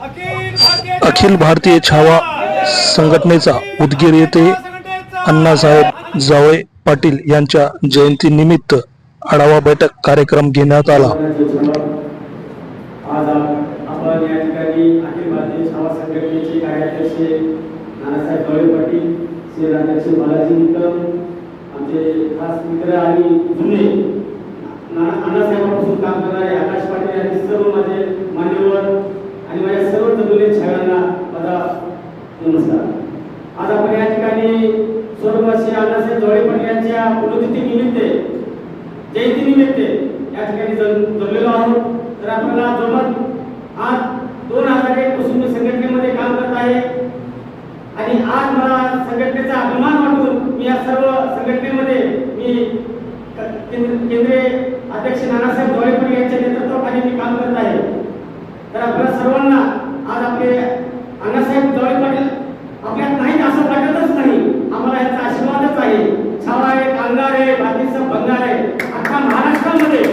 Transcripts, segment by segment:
अखिल भारतीय छावा संघटनेचा उदगीर येथे अण्णासाहेब जावळे पाटील यांच्या जयंतीनिमित्त आढावा बैठक कार्यक्रम घेण्यात आला. आज अण्णासाहेबांपासून काम करणारे आकाश पाटील आणि सर्व माझे मान्यवर आणि माझ्या सर्व जुने छायांना माझा नमस्कार. आज आपण या ठिकाणी स्वर्गवासी अण्णासाहेब गवळे पाटील यांच्या पुण्यतिथी निमित्त जयंती निमित्त या ठिकाणी जमलेलो आहोत. तर आपल्याला जमत आज दोन हजार एक पासून मी संघटनेमध्ये काम करत आहे. आणि आज मला संघटनेचा अभिमान वाटून मी या सर्व संघटनेमध्ये मी केंद्रीय अध्यक्ष नानासाहेब जोळे यांच्या नेतृत्वाखाली मी काम करत आहे तर आपल्या सर्वांना आज आपले अण्णासाहेब जवळ पाटील आपल्यात नाहीत असं वाटतच नाही आम्हाला यांचा आशीर्वादच आहे छावा आहे कांगार आहे बाकीचं बंगाल आहे अख्खा महाराष्ट्रामध्ये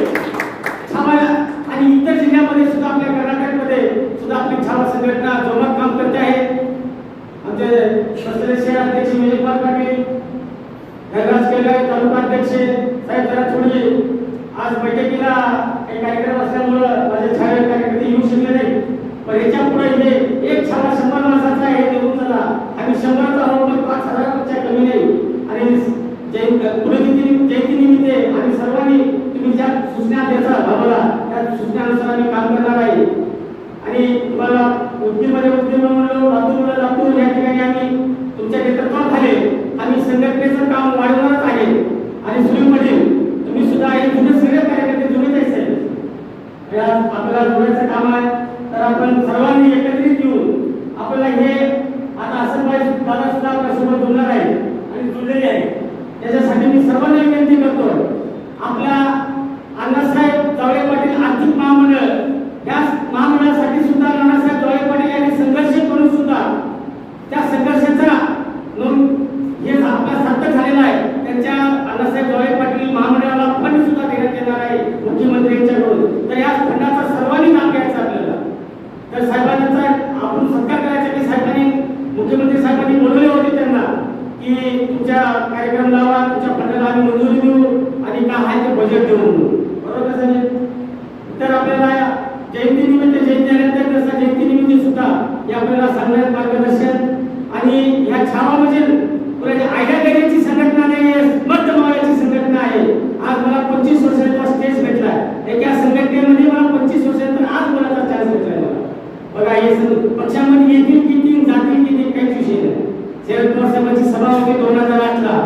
छावा आणि इतर जिल्ह्यामध्ये सुद्धा आपल्या कर्नाटकमध्ये सुद्धा आपली छावा संघटना जोरात काम करते आहे आमचे सस्त्रे शहर अध्यक्ष विजयकुमार पाटील धनराज केलगाव तालुका अध्यक्ष साहेब जरा थोडी आज बैठकीला एक कार्यक्रम असल्यामुळं माझे छावे कार्यकर्ते येऊ शकले नाही पण याच्यापुढे हे एक छावा शंभर माणसाचा आहे हे निघून झाला आम्ही शंभरचा आहोत पण पाच हजारापेक्षा कमी नाही आणि जयंती पुढे जयंती निमित्त आम्ही सर्वांनी तुम्ही ज्या सूचना द्यायचा आम्हाला त्या सूचनानुसार आम्ही काम करणार आहे आणि तुम्हाला उद्योगमध्ये उद्योग लातूर या ठिकाणी आम्ही तुमच्या नेतृत्वाखाली आम्ही संघटनेचं काम वाढवणारच आहे. आणि सुरीमध्ये तुम्ही सुद्धा हे जुने सगळे कार्यकर्ते आहे आपल्याला जोडायचं काम आहे तर आपण सर्वांनी एकत्रित येऊन आपल्याला हे आता असं पाहिजे दादा सुद्धा आपल्यासोबत आहे आणि जुळलेले आहे त्याच्यासाठी मी सर्वांना विनंती करतो आपल्या अण्णासाहेब जावळे पाटील आर्थिक महामंडळ या महामंडळासाठी सुद्धा नानासाहेब जावळे पाटील यांनी संघर्ष करून सुद्धा त्या संघर्षाचा हे आपला सार्थक झालेला आहे त्यांच्या अण्णासाहेब जावळे पाटील महामंडळाला फंड सुद्धा देण्यात येणार आहे मुख्यमंत्र्यांच्याकडून तर या फंडाचा सर्वांनी लाभ घ्यायचा आपल्याला. तर साहेबांचा आपण सत्कार करायचा की साहेबांनी मुख्यमंत्री साहेबांनी बोलवले होते त्यांना की तुमच्या कार्यक्रम लावा तुमच्या फंडाला आम्ही मंजुरी देऊ आणि काय आहे ते बजेट देऊ म्हणून बरोबर का साहेब तर आपल्याला जयंती निमित्त जयंती आल्यानंतर तसं जयंती निमित्त सुद्धा हे आपल्याला सांगण्यात मार्गदर्शन आणि ह्या छावा म्हणजे कोणाची आयडिया देण्याची संघटना नाही आहे मत मागायची संघटना आहे आज मला पंचवीस वर्षाचा स्टेज भेटला एका संघटनेमध्ये मला पंचवीस वर्षानंतर आज बोलायचा चान्स भेटलाय मला बघा पक्षामध्ये येतील किती जातील किती काहीच विषय नाही. शरद पवार साहेबांची सभा होती दोन हजार आठला.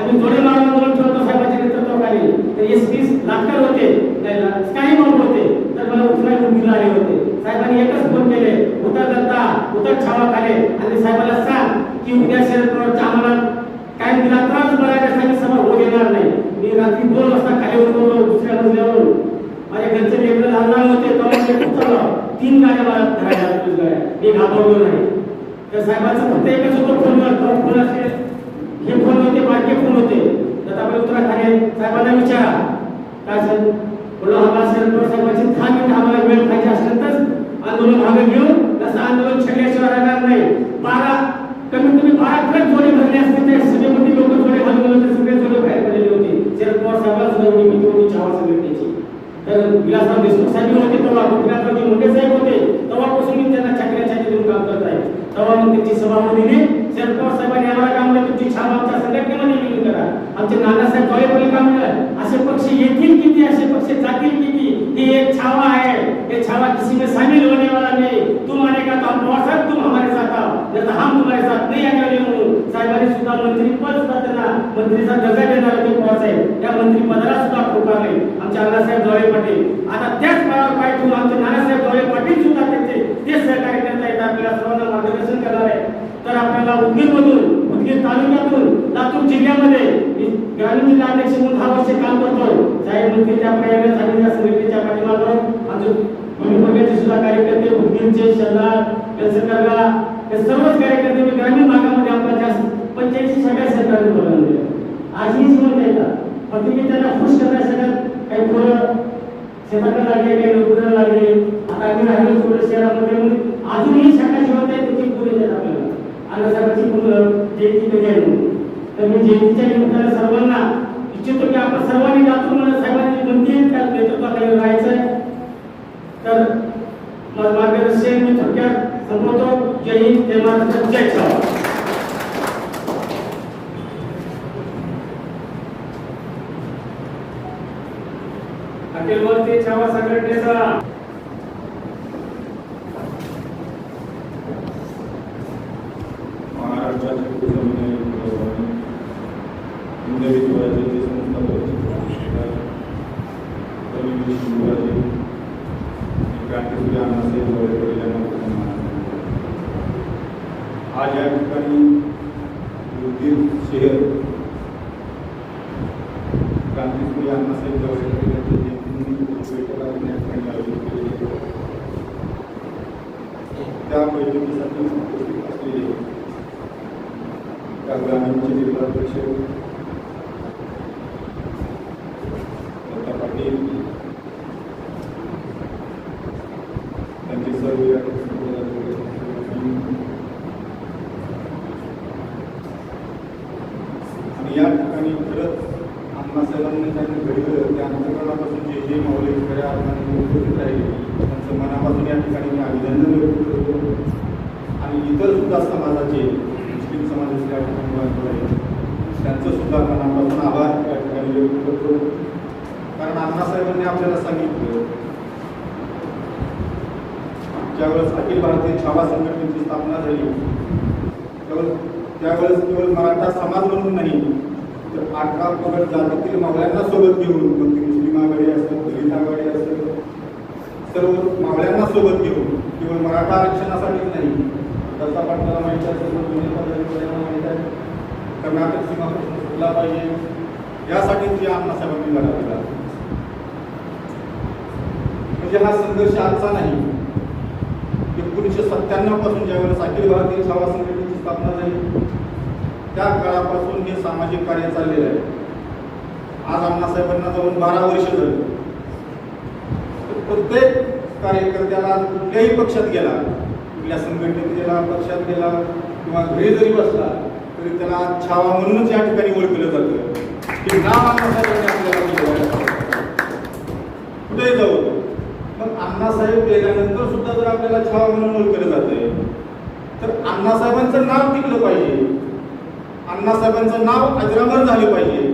आम्ही थोडे मारून आंदोलन ठेवतो साहेबांच्या नेतृत्वाखाली. तर एस पी लाटकर होते काही बाबू होते. तर मला उठवाय मुंबईला आले होते. साहेबांनी एकच फोन केले उतर दत्ता उतर छावा खाले आणि साहेबाला सांग की उद्या शरद पवारच्या आम्हाला काय तिला त्रास बघायला सांगितलं सभा होऊ देणार नाही. मी रात्री दोन वाजता खाली होतो दुसऱ्या मजल्यावरून माझ्या घरचे लेकरं लहान होते तेव्हा मी तीन गाड्या मला धरायला लागतील गाड्या. मी घाबरलो नाही. तर साहेबांचं फक्त एकच होतं फोनवर दोन फोन असेल हे फोन होते बाकी फोन होते. तर आपण उत्तराखाने साहेबांना विचारा. काय सर बोलो हा शरद पवार साहेबांची दहा मिनिट आम्हाला वेळ पाहिजे असेल तर आंदोलन भाग घेऊ तसं आंदोलन छेडल्याशिवाय राहणार नाही. बारा कमीत कमी बारा ट्रक जोडे भरले असते ते सभेमध्ये लोक जोडे घालून होते सगळे जोडे बाहेर पडलेले होते. शरद पवार साहेबांना सुद्धा मी भीती चहा सगळे त्याची तर विलासराव देशमुख साहेब होते तेव्हा गोपीनाथरावजी मुंडे साहेब होते तेव्हापासून मी त्यांना चाकऱ्या चाकरी देऊन काम करत आहे. तेव्हा मग त्यांची सभा दिली शरद पवार साहेबांनी आम्हाला काम म्हणलं तुमची छाप आमच्या संघटनेमध्ये विलीन करा. आमचे नानासाहेब जोळेपल्ली काम केलं असे पक्ष येतील किती असे पक्ष जातील किती हे एक छावा है ये छावा किसी में शामिल होने वाला नहीं तुम आने का तो हम पवार साहब तुम हमारे साथ हा नहीं तो हम तुम्हारे साथ नहीं आने म्हणून. साहेबांनी सुद्धा मंत्रीपद सुद्धा त्यांना मंत्रीचा दर्जा देणार ते पवार साहेब त्या मंत्री पदाला सुद्धा पुकारले आमचे अण्णासाहेब जोळे पाटील. आता त्याच पायावर पाय ठेवून आमचे नानासाहेब जोळे पाटील सुद्धा त्यांचे ते सहकार्य करता येतात आपल्याला सर्वांना मार्गदर्शन करणार आहे. तर आपल्याला उदगीरमधून उदगीर तालुक्यातून लातूर जिल्ह्यामध्ये ग्रामीण जिल्हा अध्यक्ष म्हणून दहा वर्ष काम करतो साहेब मंत्री त्या प्रयागराज आणि त्या संघटनेच्या पाठीमागं आमचे भूमिपगाचे सुद्धा कार्यकर्ते उदगीरचे शल्लार कलसरकरला हे सर्व कार्यकर्ते ग्रामीण भागामध्ये आपला जास्त पंचायती सगळ्या सरकारने बघायला दिले. आज हीच म्हणून द्यायला फक्त मी त्यांना खुश करण्यासाठी काही पोरं शेतात लागले काही नोकरीला लागले. आता आम्ही राहिलो थोडं शहरामध्ये. अजूनही शाखा शिवत आहे तुमची पुरे देत आपल्याला. आणि मुलं आहे तर मी जयंतीच्या निमित्ताने सर्वांना इच्छितो की आपण सर्वांनी जातो मला सगळ्यांनी विनंती त्या नेतृत्वाखाली राहायचं तर मार्गदर्शन मी थोडक्यात संपवतो जय हिंद जय महाराष्ट्र जय छावा अखिल भारतीय छावा संघटनेचा महाराष्ट्राचे कुलसंघ हिंदवी स्वराज्याचे संस्थापक कवी शिवराजे क्रांतीसूर्य अण्णासाहेब जवळकर यांना सन्मान. आज या ठिकाणी उदगीर शहर क्रांतीसूर्य अण्णासाहेब जवळकर यांच्या जयंतीनिमित्त बैठक आपण या ठिकाणी आयोजित केलेली आहे. त्या बैठकीसाठी उपस्थित असलेले त्या ग्रामीणचे जिल्हाध्यक्ष पाटील त्यांचे सर्व या आणि या ठिकाणी खरंच अण्णासाहेबांनी त्यांनी घडलं त्या अंतकरणापासून जे जे माऊली खऱ्या अर्थाने उपस्थित राहिले त्यांचं मनापासून या ठिकाणी मी अभिनंदन व्यक्त करतो आणि इतर सुद्धा समाजाचे मुस्लिम समाजाचे या ठिकाणी बांधव आहेत त्यांचं सुद्धा मनापासून आभार या ठिकाणी व्यक्त करतो. कारण अण्णासाहेबांनी आपल्याला सांगितलं ज्यावेळेस अखिल भारतीय छावा संघटनेची स्थापना झाली त्यावेळेस केवळ मराठा समाज म्हणून नाही तर अठरा पगड जातीतील मावळ्यांना सोबत घेऊन मग ती मुस्लिम आघाडी असेल दलित आघाडी असेल सर्व मावळ्यांना सोबत घेऊन केवळ मराठा आरक्षणासाठीच नाही. दत्ता पाटलाला माहिती असेल तर माहिती आहे. कर्नाटक सीमा प्रश्न सुटला पाहिजे. यासाठीच या अण्णासाहेबांनी लढा दिला म्हणजे हा संघर्ष आजचा नाही. एकोणीसशे सत्त्याण्णवपासून ज्यावेळेस अखिल भारतीय छावा संघटनेची स्थापना झाली त्या काळापासून हे सामाजिक कार्य चाललेलं आहे. आज अण्णासाहेबांना जाऊन बारा वर्ष झाली. तर प्रत्येक कार्यकर्त्याला कुठल्याही पक्षात गेला कुठल्या संघटनेत गेला पक्षात गेला किंवा घरी जरी बसला तरी त्याला छावा म्हणूनच या ठिकाणी ओळखलं जातं. की नाव अण्णासाहेबांनी आपल्याला कुठेही जाऊ. मग अण्णासाहेब गेल्यानंतर सुद्धा जर आपल्याला छावा म्हणून ओळखलं जाते तर अण्णासाहेबांचं नाव टिकलं पाहिजे. अण्णासाहेबांचं नाव अजरामर झालं पाहिजे.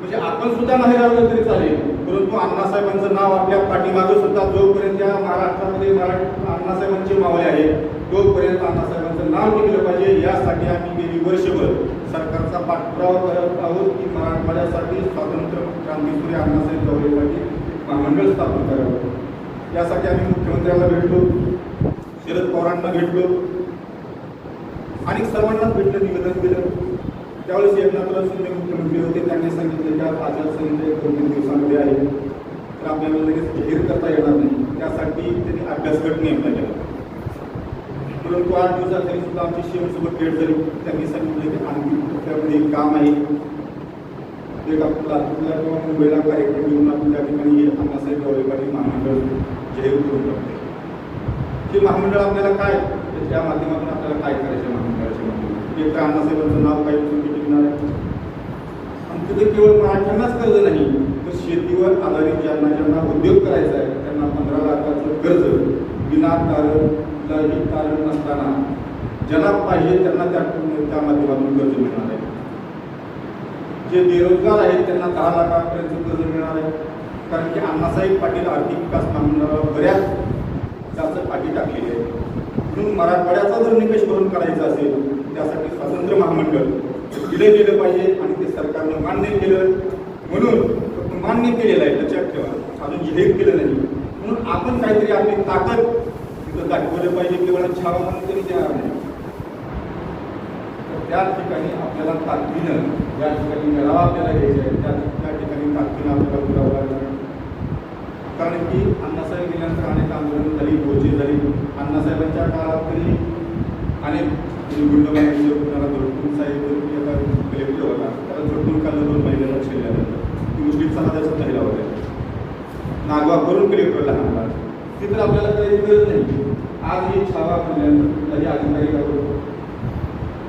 म्हणजे आपण सुद्धा नाही राहिलं तरी चालेल. परंतु अण्णासाहेबांचं नाव आपल्या पाठीमागं सुद्धा जोपर्यंत या महाराष्ट्रामध्ये मराठी अण्णासाहेबांचे मावळे आहेत तोपर्यंत अण्णासाहेबांचं नाव टिकलं पाहिजे. यासाठी आम्ही गेली वर्षभर सरकारचा पाठपुरावा करत आहोत की मराठवाड्यासाठी स्वातंत्र्य क्रांतीपुरी अण्णासाहेब जवळे पाटील महामंडळ स्थापन करावं. यासाठी आम्ही मुख्यमंत्र्यांना भेटलो शरद पवारांना भेटलो आणि सर्वांनाच भेटलं निवेदन दिलं. त्यावेळेस एकनाथराव शिंदे मुख्यमंत्री होते. त्यांनी सांगितलं की आज आचारसंहिता एक दोन दिवसामध्ये आहे? तर आपल्याला लगेच जाहीर करता येणार नाही. त्यासाठी त्यांनी अभ्यासगट नेमला गेला परंतु आठ दिवसात तरी सुद्धा आमची शेवटसोबत भेट झाली. त्यांनी सांगितलं की आणखी त्यामध्ये एक काम आहे. एक आपला लातूरला किंवा मुंबईला कार्यक्रम घेऊन आपण त्या ठिकाणी हे अण्णासाहेब जवळपाठी महामंडळ जाहीर करून टाकते हे महामंडळ आपल्याला काय? त्याच्या माध्यमातून आपल्याला काय करायचं महामंडळाच्या माध्यमातून? एक तर अण्णासाहेबांचं नाव काय तुम्ही टिकणार आहे? आणि तिथे केवळ मराठ्यांनाच कर्ज नाही तर शेतीवर आधारित ज्यांना ज्यांना उद्योग करायचा आहे त्यांना पंधरा लाखाचं कर्ज विनाकारण कुठलाही कारण नसताना ज्यांना पाहिजे त्यांना त्या त्या माध्यमातून कर्ज मिळणार आहे. जे बेरोजगार आहेत त्यांना दहा लाखापर्यंत कर्ज मिळणार आहे. कारण की अण्णासाहेब पाटील आर्थिक विकास महामंडळावर बऱ्याच जास्त पाठी टाकलेली आहे म्हणून मराठवाड्याचा जर निकष भरून करायचा असेल त्यासाठी स्वातंत्र्य महामंडळ दिलं गेलं पाहिजे आणि ते सरकारनं मान्य केलं. म्हणून मान्य केलेलं आहे लक्षात ठेवा. अजून जाहीर केलं नाही. म्हणून आपण काहीतरी आपली ताकद तिथं दाखवलं पाहिजे केवळ छावा म्हणून तरी देणार नाही. तर त्या ठिकाणी आपल्याला ताकदीनं या ठिकाणी मेळावा आपल्याला घ्यायचा आहे त्या त्या ठिकाणी ताकदीनं आपल्याला उतरावं लागणार. कारण की अण्णासाहेब गेल्यानंतर अनेक आंदोलन झाली भोजी झाली. अण्णासाहेबांच्या काळात तरी अनेक म्हणजे कुणाला धोटकून साहेब याचा कलेक्टर होता. त्याला धोटकून काढलं दोन महिन्याला शिरल्यानंतर ती गोष्टी सहा दिवसात राहिला होत्या नागवा करून कलेक्टरला हाणला ते तर आपल्याला काही गरज नाही. आज ही छावा म्हणल्यानंतर कुठलाही अधिकारी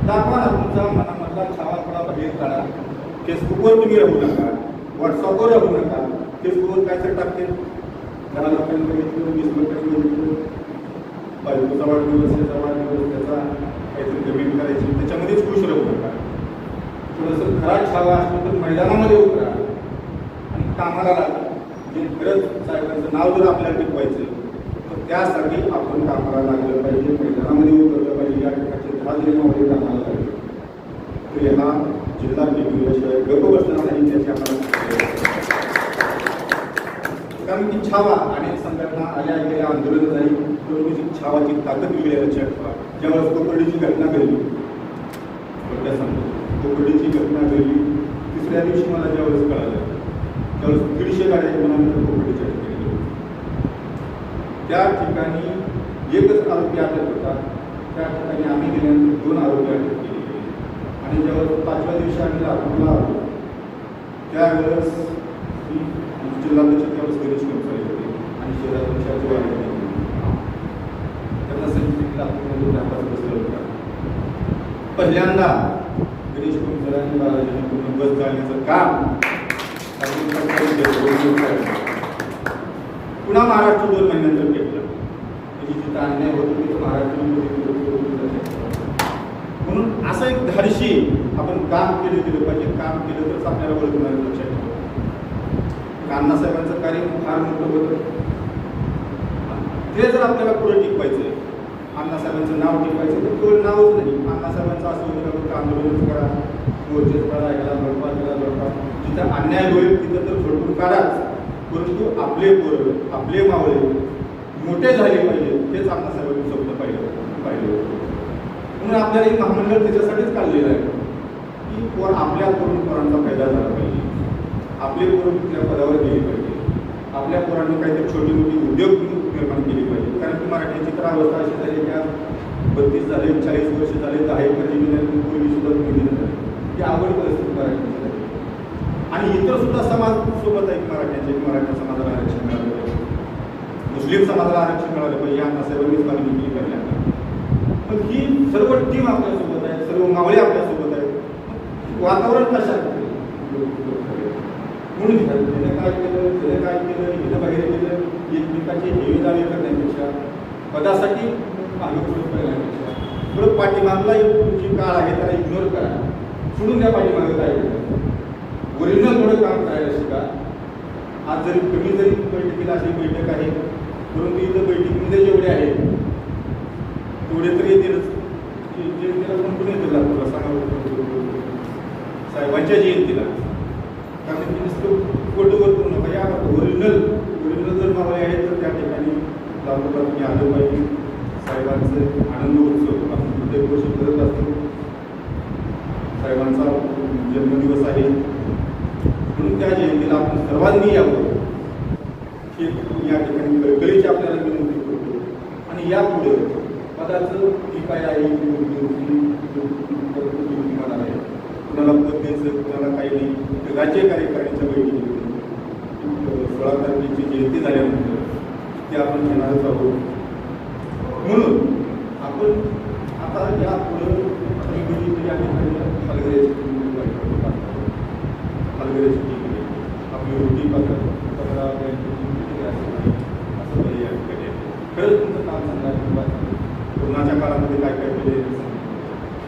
दाखवा ना तुमचा मनामधला छावा थोडा बाहेर काढा. फेसबुकवर तुम्ही राहू नका. व्हॉट्सअपवर राहू नका. फेसबुकवर काय तर टाकते दहा लोकांना बघितलं वीस लोकांनी बघितलं. बायकोचा वाढदिवस त्याचा वाढदिवस त्याचा काहीतरी कमेंट करायची. त्याच्यामध्येच खुश राहू नका. थोडंसं खरा छावा असलं तर मैदानामध्ये उतरा. आणि कामाला लागा. जे खरंच साहेबांचं नाव जर आपल्याला टिकवायचं त्यासाठी आपण कामाला लागलं पाहिजे. मैदानामध्ये उतरलं पाहिजे. या ठिकाणचे त्रास जिल्ह्यामध्ये कामाला लागले. तर याला जिल्हा टिकविल्याशिवाय गप्प बसणार नाही त्याची आम्हाला कारण की छावा अनेक संघटना आल्या गेल्या आंदोलन झाली. परंतु छावाची ताकद वेगळी लक्षात ठेवा. ज्यावेळेस कोकडीची घटना घडली थोडक्यात सांगतो. कोकणीची घटना घडली तिसऱ्या दिवशी मला ज्यावेळेस कळालं त्यावेळेस दीडशे गाड्या मनानंतर कोकणीच्या ठिकाणी. त्या ठिकाणी एकच आरोपी अटक होता त्या ठिकाणी आम्ही गेल्यानंतर दोन आरोपी अटक केले आणि ज्यावेळेस पाचव्या दिवशी आम्ही लातूरला आलो त्यावेळेस मी जिल्हाध्यक्ष त्यावेळेस गणेश कंपनी होते आणि शहराध्यक्षाचे वाढले त्यांना सांगितलं लातूरमध्ये व्यापार बसला होता. पहिल्यांदा गणेश कंपनी आणि बस जाण्याचं काम राज्य सरकारने केलं, दोन दिवस झाले. पुन्हा महाराष्ट्र दोन महिन्यानंतर घेतलं म्हणजे तिथं अन्याय होतो तिथं महाराष्ट्र म्हणून असं एक धाडशी आपण काम केलं गेलं पाहिजे. काम केलं तरच आपल्याला ओळखणार लक्षात ठेवा अण्णासाहेबांचं कार्य फार मोठं होतं. ते जर आपल्याला पुढे टिकवायचं आहे अण्णासाहेबांचं नाव टिकवायचं तर केवळ नावच नाही. अण्णासाहेबांचं असं होतं का फक्त आंदोलनच करा. मोर्चेच करा याला लढवा त्याला लढवा. जिथं अन्याय होईल तिथं तर झोडपून काढाच. परंतु आपले पोरं आपले मावळे मोठे झाले पाहिजे तेच सर्वांनी स्वप्न पाहिलं पाहिलं होतं. म्हणून आपल्याला एक महामंडळ त्याच्यासाठीच काढलेलं आहे. की पोर आपल्या पोरून पोरांचा फायदा झाला पाहिजे. आपले पोरं कुठल्या पदावर गेले पाहिजे. आपल्या पोरांनी काहीतरी छोटी मोठी उद्योग निर्माण केली पाहिजे. कारण की मराठीची तर अवस्था अशी झाली की आज बत्तीस झाले चाळीस वर्ष झाले दहा एकर जमीन पूर्वी सुद्धा मिळली नाही ही आवड परिस्थिती मराठी आणि इतर सुद्धा समाज सोबत आहे मराठ्याचे मराठा समाजाला आरक्षण मिळालं पाहिजे मुस्लिम समाजाला आरक्षण मिळालं पाहिजे अण्णा साहेबांनीच मागणी केली पाहिजे पण ही सर्व टीम आपल्यासोबत आहे सर्व मावळे आपल्यासोबत आहेत. वातावरण कशा म्हणून त्याने काय केलं? त्याने काय केलं? हिनं बाहेर केलं एकमेकांचे हेवी दावे करण्यापेक्षा पदासाठी मागे पुढे करण्यापेक्षा. थोडं पाठीमागला जी काळ आहे त्याला इग्नोर करा. सोडून द्या पाठीमागे काय केलं थोडं काम करायला शिका आज जरी कमी जरी बैठकीला अशी बैठक आहे परंतु इथं बैठकीमध्ये जेवढे आहेत तेवढे तरी येतीलच जे- जयंतीला कोण कोण येतील लातूरला सांगा साहेबांच्या जयंतीला. कारण की नुसतं फोटोवर करू नका या ओरिजिनल ओरिजिनल जर मला आहेत तर त्या ठिकाणी लातूरला तुम्ही आलो पाहिजे साहेबांचे आनंद उत्सव आपण प्रत्येक वर्षी करत असतो. साहेबांचा जन्मदिवस आहे. म्हणून त्या जयंतीला आपण सर्वांनी यावं. हे या ठिकाणी कळकळीची आपल्याला विनंती करतो. आणि यापुढे पदाचं जी काय आहे ती आहे कुणाला पद द्यायचं कुणाला काही नाही. राज्य कार्यकारिणीच्या बैठकी सोळा तारखेची जयंती झाल्यानंतर ते आपण घेणारच आहोत. म्हणून आपण आता या पुढं मी बघितली या ठिकाणी हलगऱ्याची हलगऱ्याची टीम आहे. आपली रोटी पात्र पंधरा बँकेची meeting आहे. असं काही या ठिकाणी आहे. खरंच तुमचं काम चांगलं आहे किंवा कोरोनाच्या काळामध्ये काय काय केले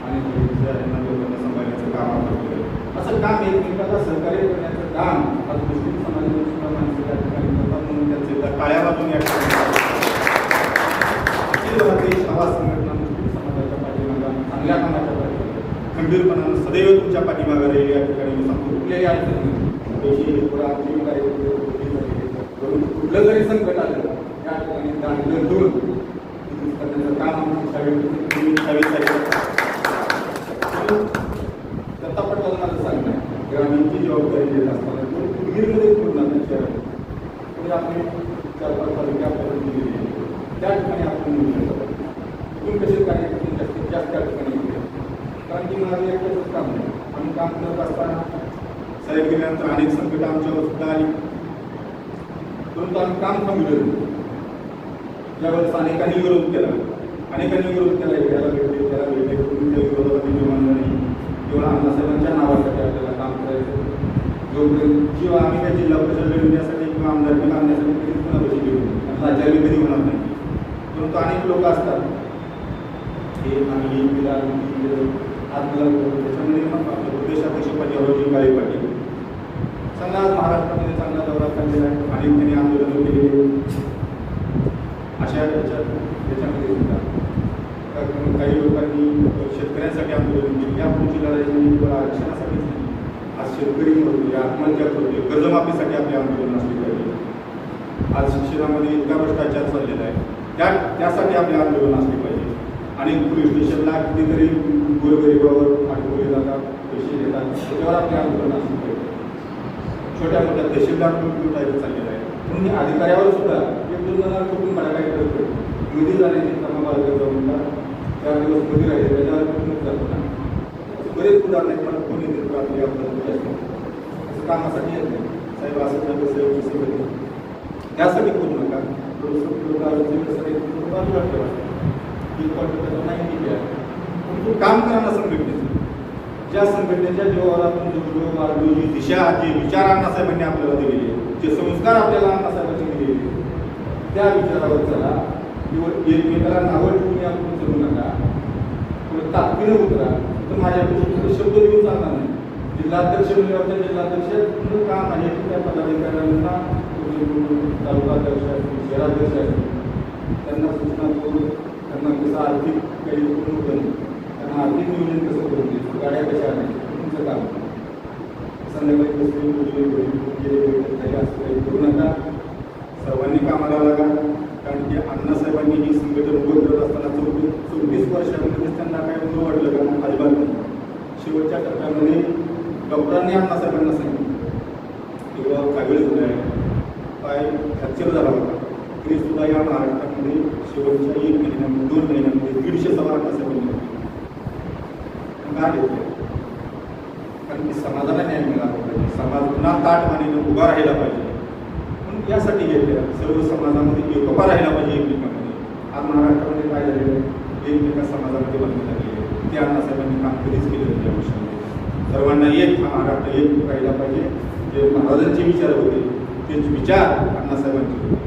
आणि पोलिसांच्या यांना लोकांना सांभाळण्याचं काम आपण केलं असं काम एकमेकाला सहकार्य करण्याचं काम आज मुस्लिम समाजामध्ये सुद्धा माणसं त्या ठिकाणी करतात म्हणून त्यांचे त्या काळ्या बाजून या ठिकाणी अखिल भारतीय शाळा संघटना मुस्लिम समाजाच्या पाठीमागा चांगल्या कामाच्या पाठीमागे खंबीरपणानं सदैव तुमच्या पाठीमागे राहील या ठिकाणी मी सांगतो कुठल्याही अडचणी पैसे हे पुढं आमची काय परंतु कुठलं जरी संकट आलं. या ठिकाणी दांडलं दूर करण्याचं काम आमची दत्ता पटवाल मला ग्रामीणची जबाबदारी देत उदगीरमध्ये पूर्ण शहर म्हणजे आपली चार पाच तालुके आपल्याला दिलेली आहे त्या ठिकाणी आपण निवडू शकतो इथून कसे कार्यक्रम जास्तीत जास्त त्या ठिकाणी घेऊया. कारण की माझं एकच काम आहे आम्ही काम करत असताना साहेब गेल्यानंतर अनेक संकट आमच्यावर सुद्धा आली परंतु विरोध काम थांबवलं अनेकांनी विरोध केला अनेकांनी विरोध केला याला भेटले त्याला भेटले कोणी त्या विरोधाला विजय किंवा नाही. केवळ अण्णासाहेबांच्या नावासाठी आपल्याला काम करायचं. जोपर्यंत किंवा आम्ही त्या जिल्हा परिषद लढवण्यासाठी किंवा आमदारकी लागण्यासाठी कधीच कोणापाशी घेऊ राज्याला कधी होणार नाही. परंतु अनेक लोक असतात. हे आम्ही हे केलं आत्मला त्याच्यामध्ये मग आपलं प्रदेशाध्यक्ष पंजाबरावजी काळे पाटील चांगला आज महाराष्ट्रामध्ये चांगला दौरा काढलेला आहे अनेक त्यांनी आंदोलनं केलेली अशा याच्यात त्याच्यामध्ये सुद्धा का- काही लोकांनी शेतकऱ्यांसाठी आंदोलन केले या पुढची लढाई म्हणजे केवळ आरक्षणासाठीच नाही आज शेतकरी मरतोय आत्महत्या कर्जमाफीसाठी आपले आंदोलन असले पाहिजे. आज शिक्षणामध्ये इतका भ्रष्टाचार चाललेला आहे. त्या त्यासाठी आपले आंदोलन असले पाहिजे. आणि पोलीस स्टेशनला कितीतरी गोरगरिबावर अडकवले जातात पैसे देतात. त्याच्यावर आपले आंदोलन असले पाहिजे. छोट्या मोठ्या तहसीलदार कुठून टाईप चाललेला आहे. म्हणून अधिकाऱ्यावर सुद्धा एक दोन जणांना कुठून मला काय करतो मध्ये जाण्याची कामं जाऊन चार दिवसमध्ये राहिले त्याच्यावर कुठून जातो ना बरेच उदाहरण आहेत मला कोणी देतो आपली आपल्याला कामासाठी येत नाही. साहेब असं झालं साहेब कसं झालं. त्यासाठी करू नका. नाही पण तू काम करा संघटनेचं. ज्या संघटनेच्या जीवावर आपण जोडलो मार्गो जी दिशा जे विचार अण्णासाहेबांनी आपल्याला दिलेले जे संस्कार आपल्याला अण्णासाहेबांनी दिलेले त्या विचारावर चला. किंवा एकमेकाला नावं ठेवून आपण चलू नका. किंवा उतरा. तर माझ्या शब्द देऊन चालणार नाही जिल्हाध्यक्ष म्हणजे जिल्हाध्यक्ष काम आहे की त्या पदाधिकाऱ्यांना तालुकाध्यक्ष असतील शहराध्यक्ष असतील त्यांना सूचना करून त्यांना कसं आर्थिक काही करून त्यांना आर्थिक नियोजन कसं करून द्यायचं गाड्या कशा आणायच्या तुमचं काम. संध्याकाळी कसं उद्योग होईल, गेले बैठक झाली असं काही करू नका सर्वांनी कामाला लागा कारण की अण्णासाहेबांनी ही संघटन उभं करत असताना चौतीस चौतीस वर्षामध्ये त्यांना काय उभं वाटलं का अजिबात नाही शेवटच्या टप्प्यामध्ये डॉक्टरांनी अण्णासाहेबांना सांगितलं किंवा कावीळ झालं आहे पाय फ्रॅक्चर झाला होता तरी सुद्धा या महाराष्ट्रामध्ये शेवटच्या एक महिन्यामध्ये दोन महिन्यामध्ये दीडशे सभा अण्णासाहेबांनी घेतल्या. का घेतल्या कारण की समाजाला न्याय मिळाला पाहिजे समाज पुन्हा ताट मानेनं उभा राहिला पाहिजे म्हणून यासाठी घेतल्या सर्व समाजामध्ये एकोपा राहिला पाहिजे एकमेकांमध्ये. आज महाराष्ट्रामध्ये काय झालेलं आहे? एकमेका समाजामध्ये बनवण्यात लागले आहे. ते अण्णासाहेबांनी काम कधीच केलं नाही या वर्षामध्ये सर्वांना एक हा महाराष्ट्र एक राहिला पाहिजे. जे महाराजांचे विचार होते तेच विचार अण्णासाहेबांचे होते.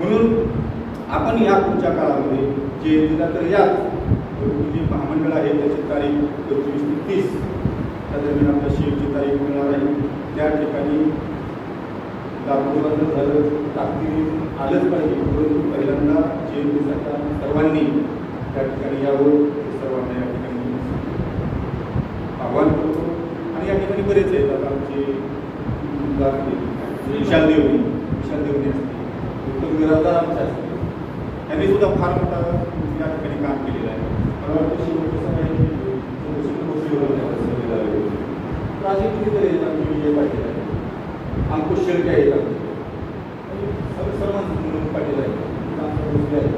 म्हणून आपण या पुढच्या काळामध्ये जे दिला तर याच जे महामंडळ आहे त्याची तारीख पंचवीस ते तीस. त्या दरम्यान आपल्या शेवटची तारीख मिळणार आहे. त्या ठिकाणी दाखवलं झालं ताकदी आलंच पाहिजे. परंतु पहिल्यांदा जयंतीसाठी सर्वांनी त्या ठिकाणी यावं ते सर्वांना या ठिकाणी आव्हान करतो. आणि या ठिकाणी बरेच आहेत. आता आमचे उदाहरण म्हणजे विशाल देवणी विशाल देवणी असते उत्तम बिराजदार आमचे असते त्यांनी सुद्धा फार मोठा या ठिकाणी काम केलेलं आहे मला वाटतं शेवटचं सगळे राजे कितीतरी आहेत आमचे विजय पाटील आहे अंकुश शेळके आहेत आमचे सर्व सर्वांचं म्हणून पाटील आहे आमचा मुलगा आहे.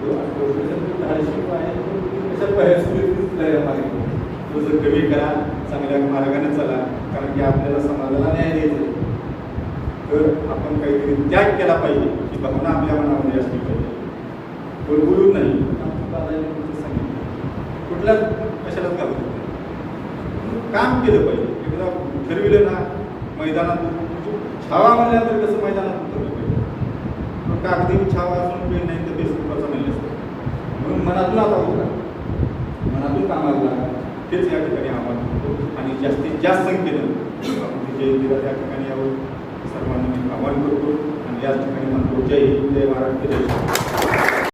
तो अंकुश शेळके धाडशी आहे. तो कशा बाहेर सुद्धा लढ्या मागे. तो जर कमी करा चांगल्या मार्गाने चला कारण की आपल्याला समाजाला न्याय द्यायचा आहे. तर आपण काहीतरी त्याग केला पाहिजे ही भावना आपल्या मनामध्ये असली पाहिजे. बोलून नाही. सांगितलं कुठल्याच कशालाच घालू काम केलं पाहिजे. एकदा ठरविलं ना मैदानात म्हणजे छावा म्हणल्यानंतर कसं मैदानात उतरलं पाहिजे. कागदी छावा असून पेन नाही तर फेसबुकवरचा म्हणले असतं. म्हणून मनातून आता होता. मनातून कामाला लागा. तेच या ठिकाणी आम्हाला आणि जास्तीत जास्त संख्येनं जयंतीला त्या ठिकाणी यावं आव्हान करतो आणि याच ठिकाणी मला जय हिंद जय महाराष्ट्र जय